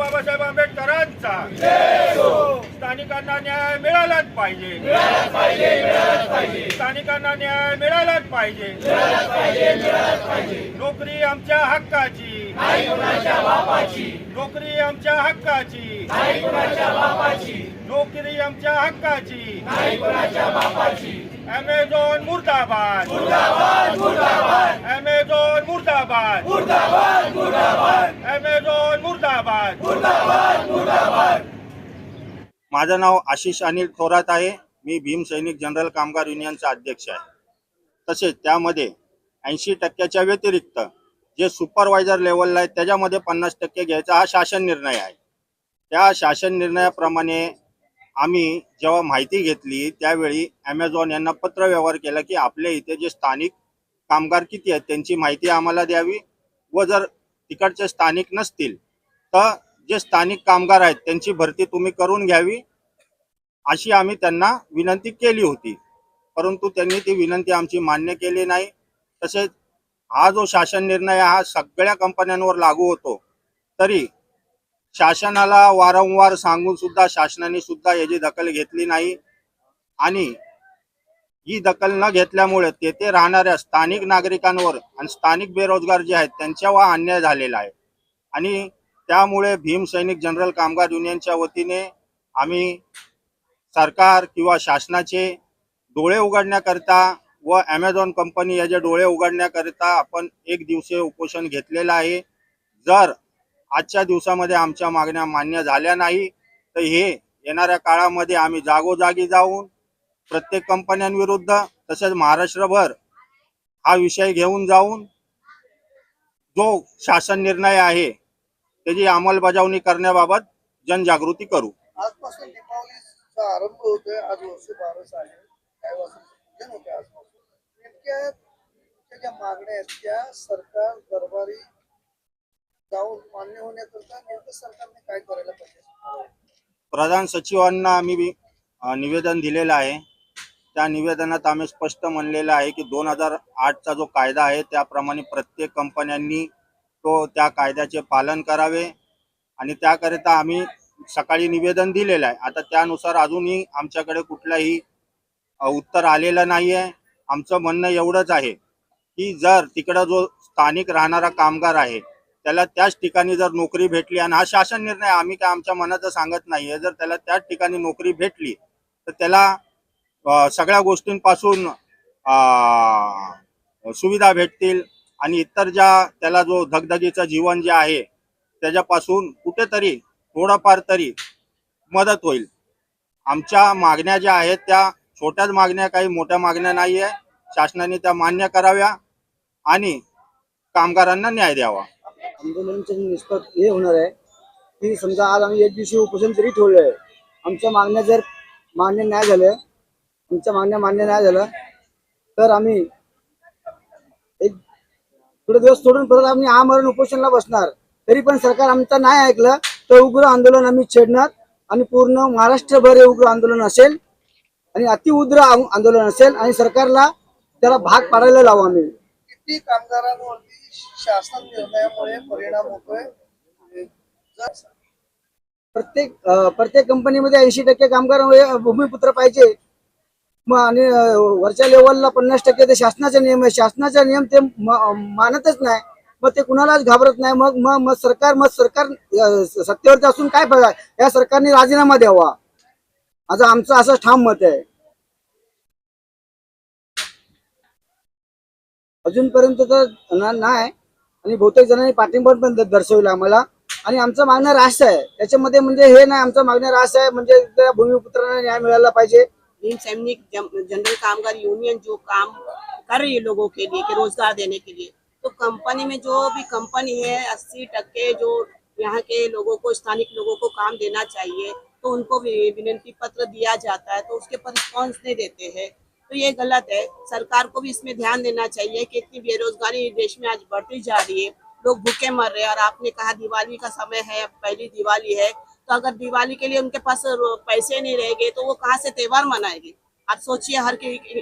बाबासाहेब आंबेडकरांचा. स्थानिकांना न्याय मिळालाच पाहिजे. स्थानिकांना न्याय मिळालाच पाहिजे. नोकरी आमच्या हक्काची. नोकरी आमच्या हक्काची. नोकरी आमच्या हक्काची. अमेझॉन मुर्दाबाद. अमेझॉन मुर्दाबाद. अमेझॉन मुर्दाबाद. माझं नाव आशिष अनिल थोरात आहे. मी भीम सैनिक जनरल कामगार युनियनचा अध्यक्ष आहे. तसेच त्यामध्ये ऐंशी टक्क्याच्या व्यतिरिक्त जे सुपरवायझर लेवलला आहे त्याच्यामध्ये पन्नास टक्के घ्यायचा हा शासन निर्णय आहे. त्या शासन निर्णयाप्रमाणे आम्ही जेव्हा माहिती घेतली त्यावेळी ॲमेझॉन यांना पत्र व्यवहार केला की आपल्या इथे जे स्थानिक कामगार किती आहेत त्यांची माहिती आम्हाला द्यावी व जर तिकडचे स्थानिक नसतील तर जे स्थानिक कामगार आहेत त्यांची भरती तुम्ही करून घ्यावी अशी आम्ही त्यांना विनंती केली होती. परंतु त्यांनी ती विनंती आमची मान्य केली नाही. तसेच हा जो शासन निर्णय हा सगळ्या कंपन्यांवर लागू होतो. तरी शासनाला वारंवार सांगून सुद्धा शासनाने सुद्धा याची दखल घेतली नाही. आणि ही दखल न घेतल्यामुळे तेथे राहणाऱ्या स्थानिक नागरिकांवर आणि स्थानिक बेरोजगार जे आहेत त्यांच्यावर अन्याय झालेला आहे. आणि त्यामुळे भीम सैनिक जनरल कामगार युनियनच्या वतीने आम्ही सरकार किंवा शासनाचे डोळे उघडण्याकरिता व ॲमेझॉन कंपनी याचे डोळे उघडण्याकरिता आपण एक दिवसीय उपोषण घेतलेलं आहे. जर आजच्या दिवसामध्ये आमच्या मागण्या मान्य झाल्या नाही तर हे येणाऱ्या काळामध्ये आम्ही जागोजागी जाऊन प्रत्येक कंपन्यांविरुद्ध तसेच महाराष्ट्रभर हा विषय घेऊन जाऊन जो शासन निर्णय आहे त्याची अंमलबजावणी करण्याबाबत जनजागृती करू. आजपासून दीपावलीचा आरंभ होतोय. आज वर्ष बारस आहे. काही वाजता पूजन होते आजपासून. नेमक्या तुमच्या ज्या मागण्या आहेत त्या सरकार दरबारी जाऊन मान्य होण्याकरता नेमकं सरकारने काय करायला पाहिजे? प्रधान सचिवांना आम्ही निवेदन दिलेलं आहे. त्या निवेदनात आम्ही स्पष्ट म्हणलेलं आहे की दोन हजार आठचा जो कायदा आहे त्याप्रमाणे प्रत्येक कंपन्यांनी तो त्या कायद्याचे पालन करावे आणि त्याकरिता आम्ही सकाळी निवेदन दिलेलं आहे. आता त्यानुसार अजूनही आमच्याकडे कुठलाही उत्तर आलेलं नाही आहे आमचं म्हणणं एवढंच आहे की जर तिकडं जो स्थानिक राहणारा कामगार आहे त्याला त्याच ठिकाणी जर नोकरी भेटली आणि हा शासन निर्णय आम्ही काय आमच्या मनाचं सांगत नाहीये जर त्याला त्याच ठिकाणी नोकरी भेटली तर त्याला सगळ्या गोष्टींपासून सुविधा भेटतील. आणि इतर ज्या त्याला जो धगधगीचं जीवन जे आहे त्याच्यापासून कुठेतरी थोडंफार तरी मदत होईल. आमच्या मागण्या ज्या आहेत त्या छोट्याच मागण्या काही मोठ्या मागण्या नाही आहे शासनाने त्या मान्य कराव्या आणि कामगारांना न्याय द्यावा. आंदोलनाचं निष्पत्त हे होणार आहे की समजा आज आम्ही एक दिवशी उपोषण तरी ठेवलं आहे आमच्या मागण्या जर मान्य नाही झाल्या आमच्या मागण्या मान्य नाही झालं तर आम्ही थोडे दिवस सोडून परत आम्ही आमरण उपोषणला बसणार. तरी पण सरकार आमचं नाही ऐकलं तर उग्र आंदोलन आम्ही छेडणार आणि पूर्ण महाराष्ट्रभर हे उग्र आंदोलन असेल आणि अतिउग्र आंदोलन असेल आणि सरकारला त्याला भाग पाडायला लावू आम्ही. किती कामगारांवरती शासन निर्णयामुळे परिणाम होतोय? प्रत्येक प्रत्येक कंपनीमध्ये ऐंशी टक्के कामगार भूमिपुत्र पाहिजे. मग आणि वरच्या लेवलला पन्नास टक्के ते शासनाचे नियम आहे शासनाचा नियम ते मानतच नाही. मग ते कुणालाच घाबरत नाही. मग मग मग सरकार मग सरकार सत्तेवरती असून काय फायदा या सरकारने राजीनामा द्यावा. माझं आमचं असं ठाम मत आहे. अजूनपर्यंत तर नाही. आणि बहुतेक जणांनी पाठिंबा पण द- दर्शवला आम्हाला. आणि आमचं मागणं राष्ट्र आहे. त्याच्यामध्ये म्हणजे हे नाही आमचं मागणं राष्ट्र आहे. म्हणजे त्या भूमिपुत्रांना न्याय मिळाला पाहिजे. भीम सैनिक जनरल कामगार यूनियन जो काम कर रही है लोगों के लिए, कि रोज़गार देने के लिए। तो कंपनी में जो भी कंपनी है, अस्सी टक्के जो यहाँ के लोगों को, स्थानिक लोगों को काम देना चाहिए तो उनको विनती पत्र दिया जाता है तो उसके पर रिस्पॉन्स नहीं देते हैं। तो ये गलत है। सरकार को भी इसमें ध्यान देना चाहिए कि इतनी बेरोजगारी देश में आज बढ़ती जा रही है। लोग भूखे मर रहे हैं, और आपने कहा दिवाली का समय है, पहली दिवाली है तो अगर दिवाली के लिए उनके पास पैसे नहीं रहेंगे तो वो कहाँ से त्योहार मनाएंगे? आप सोचिए हर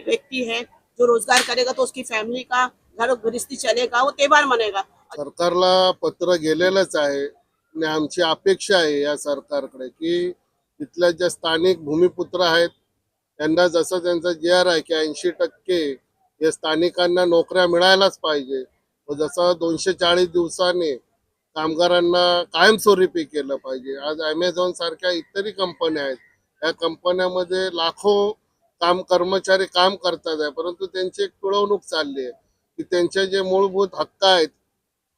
व्यक्ति है जो रोजगार करेगा तो उसकी फैमिली का घर गृहस्थी चलेगा वो त्योहार मनेगा सरकारला पत्र गेलेलंच आहे आणि आमची अपेक्षा आहे या सरकारकडे की तिथल्या ज्या स्थानिक भूमिपुत्र आहेत त्यांना जसं त्यांचं जे आर आहे की ऐंशी टक्के हे स्थानिकांना नोकऱ्या मिळायलाच पाहिजे. व जसं दोनशे चाळीस दिवसांनी कामगारांना कायमस्वरूपी केलं पाहिजे. आज अमेझॉन सारख्या इतरही कंपन्या आहेत. या कंपन्यामध्ये लाखो काम कर्मचारी काम करतात आहे. परंतु त्यांची एक पिळवणूक चालली आहे. की त्यांचे जे मूलभूत हक्क आहेत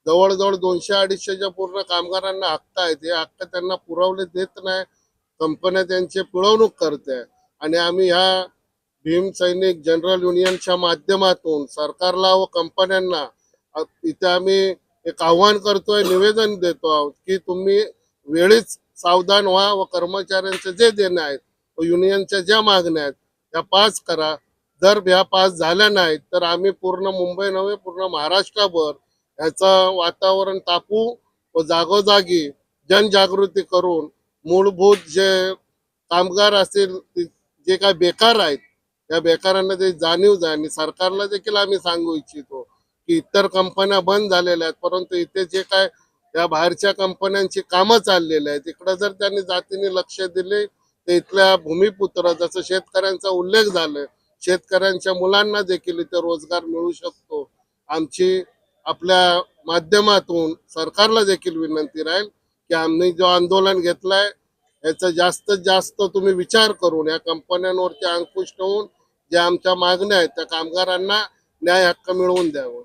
जवळजवळ दोनशे अडीचशेच्या पूर्ण कामगारांना हक्क आहेत हे हक्क त्यांना पुरवले देत नाही. कंपन्या त्यांची पिळवणूक करते आणि आम्ही ह्या भीम सैनिक जनरल युनियनच्या माध्यमातून सरकारला व कंपन्यांना इथे आम्ही एक आव्हान करतोय निवेदन देतो आहोत की तुम्ही वेळीच सावधान व्हा व कर्मचाऱ्यांचे जे देणे आहेत व युनियनच्या ज्या मागण्या आहेत त्या पास करा. जर ह्या पास झाल्या नाहीत तर आम्ही पूर्ण मुंबई नव्हे पूर्ण महाराष्ट्रभर ह्याचं वातावरण तापू व जागोजागी जनजागृती करून मूलभूत जे कामगार असतील जे काय बेकार आहेत त्या बेकारांना ते जाणीव जाय आणि सरकारला देखील आम्ही सांगू इच्छितो. की इतर कंपन्या बंद झालेल्या आहेत परंतु इथे जे काय या बाहेरच्या कंपन्यांची कामं चाललेली आहेत इकडं जर त्यांनी जातीने लक्ष दिले तर इथल्या भूमिपुत्र जसं शेतकऱ्यांचा उल्लेख झालाय शेतकऱ्यांच्या मुलांना देखील इथे रोजगार मिळू शकतो. आमची आपल्या माध्यमातून सरकारला देखील विनंती राहील की आम्ही जो आंदोलन घेतलाय याचा जास्तीत जास्त तुम्ही विचार करून या कंपन्यांवरती अंकुश ठेवून ज्या आमच्या मागण्या आहेत त्या कामगारांना न्याय हक्क मिळवून द्यावं.